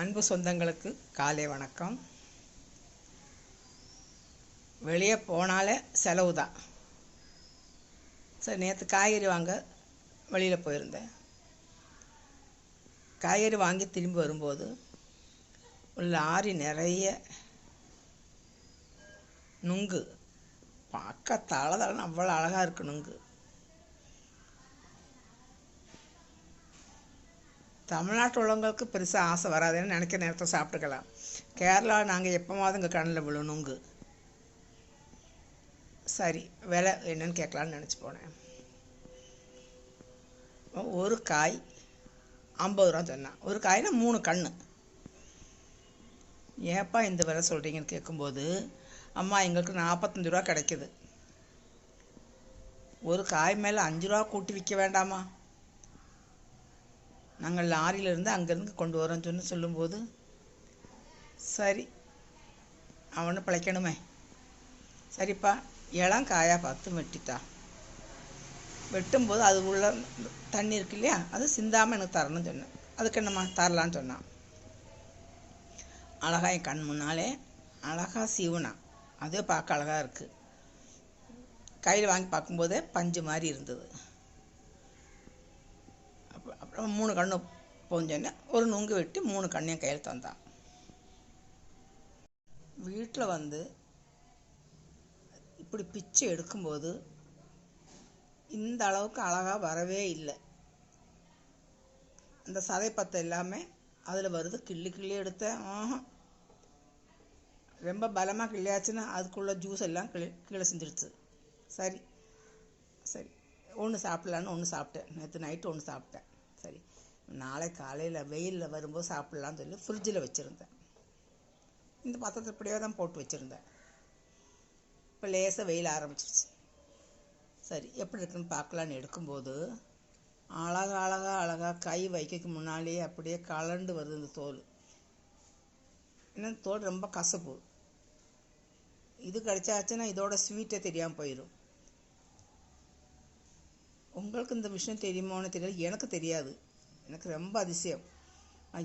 அன்பு சொந்தங்களுக்கு காலை வணக்கம். வெளியே போனாலே செலவு தான் சரி நேற்று காய்கறி வாங்க வெளியில் போயிருந்தேன். காய்கறி வாங்கி திரும்பி வரும்போது ஒரு லாரி நிறைய நுங்கு. பார்க்க தலை தலைன்னு அவ்வளோ அழகாக இருக்கு நுங்கு. தமிழ்நாட்டு உள்ளவங்களுக்கு பெருசாக ஆசை வராதுன்னு நினைக்கிற நேரத்தை சாப்பிட்டுக்கலாம். கேரளா நாங்கள் எப்போவாவது இங்கே கண்ணில் விழும் சரி விலை என்னன்னு கேட்கலான்னு நினச்சி போனேன். ஒரு காய் ஐம்பது ரூபா சொன்னான் ஒரு காய்னா மூணு கன்று ஏப்பா இந்த விலை சொல்கிறீங்கன்னு கேட்கும்போது அம்மா எங்களுக்கு நாற்பத்தஞ்சு ரூபா கிடைக்குது. ஒரு காய் மேலே அஞ்சு ரூபா கூட்டி விற்க வேண்டாமா? நாங்கள் லாரியிலேருந்து அங்கேருந்து கொண்டு வரோம்னு சொல்லி சொல்லும்போது சரி அவனை பிழைக்கணுமே. சரிப்பா இளம் காயாக பார்த்து வெட்டித்தா வெட்டும்போது அது உள்ள தண்ணி இருக்கு இல்லையா அது சிந்தாமல் எனக்கு தரணும்னு சொன்னேன். அதுக்கு என்னம்மா தரலான்னு சொன்னான். அழகா என் கண் முன்னாலே அழகாக சீவுனான் அதே பார்க்க அழகாக இருக்குது கையில் வாங்கி பார்க்கும்போதே பஞ்சு மாதிரி இருந்தது. அப்புறம் மூணு கண்ணு பொஞ்சோன்னே ஒரு நுங்கு வெட்டி மூணு கண்ணையும் கையில் தந்தான். வீட்டில் வந்து இப்படி பிச்சை எடுக்கும்போது இந்த அளவுக்கு அழகாக வரவே இல்லை. அந்த சதைப்பத்தை எல்லாமே அதில் வருது. கிள்ளி கிள்ளி எடுத்தேன். ஆஹம். ரொம்ப பலமாக கிள்ளியாச்சுன்னா அதுக்குள்ளே ஜூஸ் எல்லாம் கிளி கீழே செஞ்சிடுச்சு சரி. சரி. ஒன்று சாப்பிட்லான்னு ஒன்று சாப்பிட்டேன். நேற்று நைட்டு ஒன்று சாப்பிட்டேன். சரி நாளை காலையில் வெயிலில் வரும்போது சாப்பிட்லான்னு சொல்லி ஃப்ரிட்ஜில் வச்சுருந்தேன். இந்த பாத்திரத்தை இப்படியே தான் போட்டு வச்சுருந்தேன். இப்போ லேசாக வெயில் ஆரம்பிச்சிருச்சு. சரி எப்படி இருக்குன்னு பார்க்கலான்னு எடுக்கும்போது அழகா அழகாக அழகாக கை வைக்கக்கு முன்னாலேயே அப்படியே கலண்டு வருது இந்த தோல். ஏன்னா தோல் ரொம்ப கசப்பு. இது கிடச்சாச்சுன்னா இதோட ஸ்வீட்டே தெரியாமல் போயிடும் உங்களுக்கு இந்த விஷயம் தெரியுமோன்னு தெரியல. எனக்கு தெரியாது. எனக்கு ரொம்ப அதிசயம்.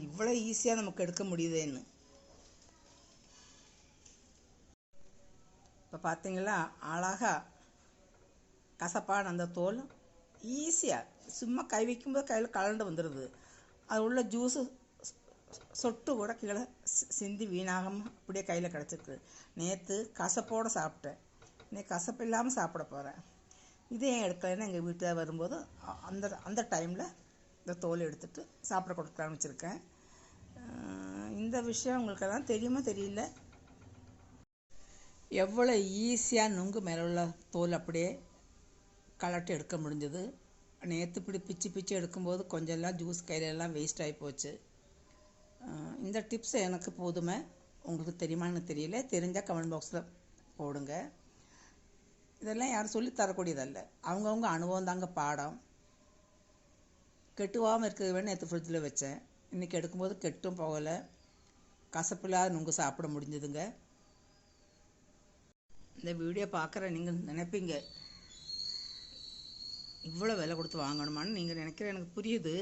இவ்வளோ ஈஸியாக நமக்கு எடுக்க முடியுதேன்னு. இப்போ பார்த்தீங்களா அழகாக கசப்பான அந்த தோல் ஈஸியாக சும்மா கை வைக்கும்போது கையில் கலண்டு வந்துடுது அது உள்ள ஜூஸு சொட்டு கூட கீழே சிந்தி வீணாகாமல் அப்படியே கையில் கிடச்சிருக்கு. நேற்று கசப்போடு சாப்பிட்டேன். இன்னைக்கு கசப்பு இல்லாமல் சாப்பிட போகிறேன் இதே ஏன் எடுக்கலைன்னா எங்கள் வீட்டில் வரும்போது அந்த அந்த டைமில் இந்த தோல் எடுத்துட்டு சாப்பிட கொடுக்கலான்னு வச்சுருக்கேன் இந்த விஷயம் உங்களுக்கெல்லாம் தெரியுமா தெரியல? எவ்வளோ ஈஸியாக நுங்கு மேலே உள்ள தோல் அப்படியே கலட்டி எடுக்க முடிஞ்சது. நேற்று இப்படி பிச்சு பிச்சு எடுக்கும்போது கொஞ்சம் எல்லாம் ஜூஸ் கையிலெல்லாம் வேஸ்ட் ஆகி போச்சு. இந்த டிப்ஸ் எனக்கு போதுமே. உங்களுக்கு தெரியுமான்னு தெரியல. தெரிஞ்சால் கமெண்ட் பாக்ஸில் போடுங்க. இதெல்லாம் யாரும் சொல்லி தரக்கூடியதல்ல. அவங்கவுங்க அனுபவம் தாங்க பாடம். கெட்டுவாமல் இருக்கிறது வேணும். நேற்று ஃப்ரிட்ஜில் வச்சேன். இன்றைக்கி எடுக்கும்போது கெட்டும் போகலை. கசப்பில்லாத நுங்கு சாப்பிட முடிஞ்சதுங்க. இந்த வீடியோ பார்க்குற நீங்கள் நினைப்பீங்க இவ்வளோ விலை கொடுத்து வாங்கணுமான்னு நீங்கள் நினைக்கிற எனக்கு புரியுது.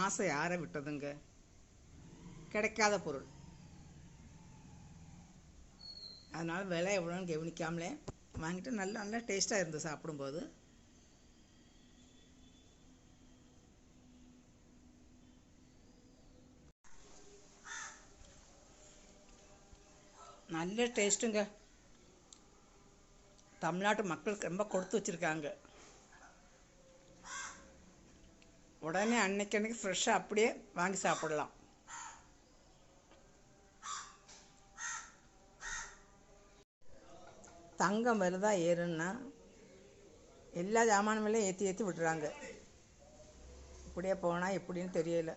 ஆசை யாரை விட்டதுங்க. கிடைக்காத பொருள். அதனால் விலை எவ்வளோன்னு கவனிக்காமலே வாங்கிட்டு நல்லா நல்லா டேஸ்ட்டாக இருந்து சாப்பிடும்போது. நல்ல டேஸ்ட்டுங்க தமிழ்நாட்டு மக்களுக்கு ரொம்ப கொடுத்து வச்சுருக்காங்க. உடனே அன்னைக்கு அன்னைக்கு ஃப்ரெஷ்ஷாக அப்படியே வாங்கி சாப்பிடலாம். தங்கம் வருதா ஏறுன்னா எல்லா ஜாமான் விலையும் ஏற்றி ஏற்றி விட்டுறாங்க இப்படியே போனால் எப்படின்னு தெரியலை.